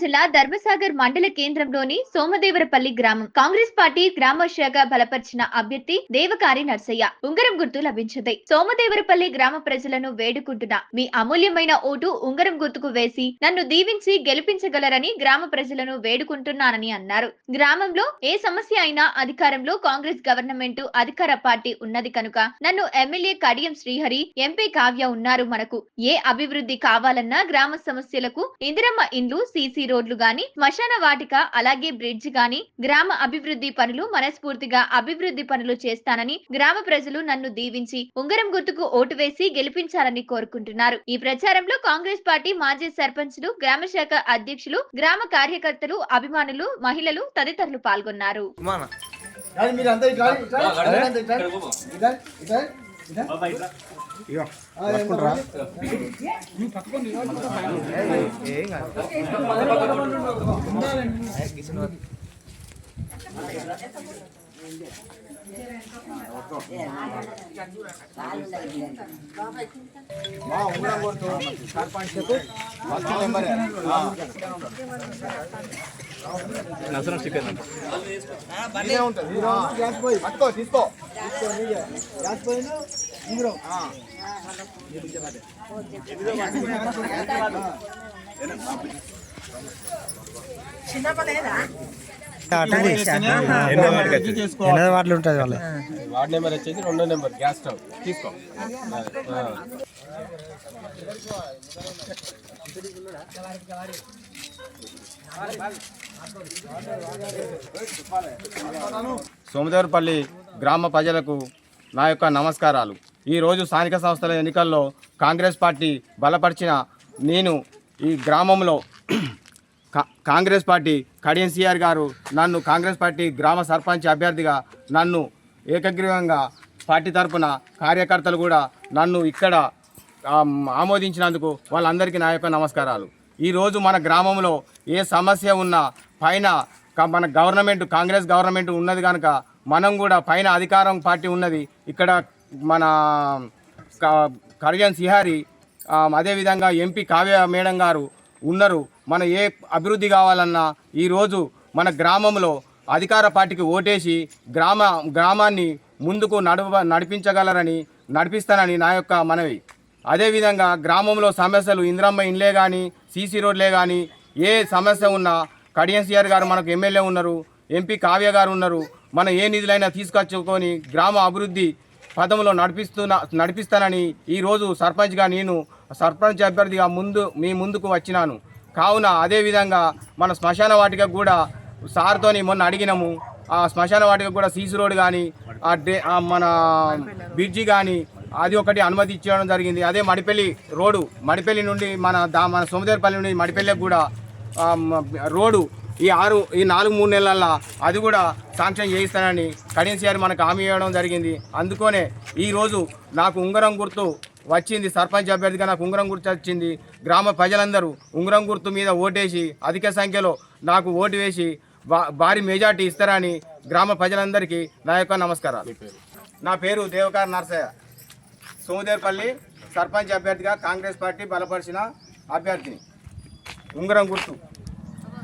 జిల్లా ధర్మసాగర్ మండల కేంద్రంలోని సోమదేవరపల్లి గ్రామం. కాంగ్రెస్ పార్టీ గ్రామ శాఖ బలపరిచిన అభ్యర్థి దేవకారి నర్సయ్య ఉంగరం గుర్తు లభించింది. సోమదేవరపల్లి గ్రామ ప్రజలను వేడుకుంటున్న మీ అమూల్యమైన ఓటు ఉంగరం గుర్తుకు వేసి నన్ను దీవించి గెలిపించగలరని గ్రామ ప్రజలను వేడుకుంటున్నానని అన్నారు. గ్రామంలో ఏ సమస్య అయినా అధికారంలో కాంగ్రెస్ గవర్నమెంట్ అధికార పార్టీ ఉన్నది కనుక నన్ను ఎమ్మెల్యే కడియం శ్రీహరి ఎంపీ కావ్య ఉన్నారు మనకు. ఏ అభివృద్ధి కావాలన్నా గ్రామ సమస్యలకు ఇందిరమ్మ ఇండ్లు సీసీ రోడ్లు గాని శ్మశాన వాటిక అలాగే బ్రిడ్జ్ గాని గ్రామ అభివృద్ధి పనులు మనస్ఫూర్తిగా అభివృద్ధి పనులు చేస్తానని గ్రామ ప్రజలు నన్ను దీవించి ఉంగరం గుర్తుకు ఓటు వేసి గెలిపించాలని కోరుకుంటున్నారు. ఈ ప్రచారంలో కాంగ్రెస్ పార్టీ మాజీ సర్పంచ్లు గ్రామ శాఖ అధ్యక్షులు గ్రామ కార్యకర్తలు అభిమానులు మహిళలు తదితరులు పాల్గొన్నారు. ఇగో పట్టుకుంటారా మంది? ఏం కాదు మా ఉంగరం కొడుతూ సర్పంచ్కు ఫస్ట్ నెంబర్ ఇదే ఉంటుంది గ్యాస్ పోయి పట్టుకో తీసుకో గ్యాస్ పోయిన ఉంగరం ఎనిమిది వాటిలు ఉంటుంది వాళ్ళ వార్డ్ నెంబర్ వచ్చేసి రెండో నెంబర్ గ్యాస్ స్టవ్ తీసుకో. ఆ. సోమదేవరపల్లి గ్రామ ప్రజలకు నా యొక్క నమస్కారాలు. ఈరోజు స్థానిక సంస్థల ఎన్నికల్లో కాంగ్రెస్ పార్టీ బలపరిచిన నేను ఈ గ్రామంలో కాంగ్రెస్ పార్టీ కడియం సిఆర్ గారు నన్ను కాంగ్రెస్ పార్టీ గ్రామ సర్పంచ్ అభ్యర్థిగా నన్ను ఏకగ్రీవంగా పార్టీ తరపున కార్యకర్తలు కూడా నన్ను ఇక్కడ ఆమోదించినందుకు వాళ్ళందరికీ నా యొక్క నమస్కారాలు. ఈరోజు మన గ్రామంలో ఏ సమస్య ఉన్నా పైన మన గవర్నమెంట్ కాంగ్రెస్ గవర్నమెంట్ ఉన్నది కనుక మనం కూడా పైన అధికారం పార్టీ ఉన్నది ఇక్కడ మన క- సిహారి అదేవిధంగా ఎంపీ కావ్య మేడం గారు ఉన్నారు మన ఏ అభివృద్ధి కావాలన్నా ఈరోజు మన గ్రామంలో అధికార పార్టీకి ఓటేసి గ్రామ గ్రామాన్ని ముందుకు నడువ నడిపించగలరని నడిపిస్తానని నా యొక్క మనవి. అదేవిధంగా గ్రామంలో సమస్యలు ఇంద్రమ్మ ఇండ్లే కానీ సీసీ రోడ్లే కానీ ఏ సమస్య ఉన్నా కడియన్సీఆర్ గారు మనకు ఎమ్మెల్యే ఉన్నారు ఎంపీ కావ్య గారు ఉన్నారు మనం ఏ నిధులైనా తీసుకొచ్చుకొని గ్రామ అభివృద్ధి పదంలో నడిపిస్తున్న నడిపిస్తానని ఈరోజు సర్పంచ్గా నేను సర్పంచ్ అభ్యర్థిగా ముందు మీ ముందుకు వచ్చినాను. కావున అదేవిధంగా మన శ్మశాన వాటిక కూడా సార్తోని మొన్న అడిగినాము. ఆ శ్మశాన వాటిక కూడా సీసీ రోడ్ కానీ ఆ డే మన బ్రిడ్జి కానీ అది ఒకటి అనుమతి ఇచ్చడం జరిగింది. అదే మడిపల్లి రోడ్డు. మడిపల్లి నుండి మన దా మన సోమదేవరపల్లి నుండి మడిపల్లికి కూడా రోడ్డు ఈ ఆరు ఈ నాలుగు మూడు నెలల్లో అది కూడా శాంక్షన్ చేయిస్తానని కడియం సిఆర్ మనకు హామీ ఇవ్వడం జరిగింది. అందుకనే ఈరోజు నాకు ఉంగరం గుర్తు వచ్చింది. సర్పంచ్ అభ్యర్థిగా నాకు ఉంగరం గుర్తు వచ్చింది. గ్రామ ప్రజలందరూ ఉంగరం గుర్తు మీద ఓటేసి అధిక సంఖ్యలో నాకు ఓటు వేసి భారీ మెజార్టీ ఇస్తారని గ్రామ ప్రజలందరికీ నా యొక్క నమస్కారాలు. నా పేరు దేవకార్ నర్సయ్య. సోదేపల్లి సర్పంచ్ అభ్యర్థిగా కాంగ్రెస్ పార్టీ బలపరిచిన అభ్యర్థిని. ఉంగరం గుర్తు.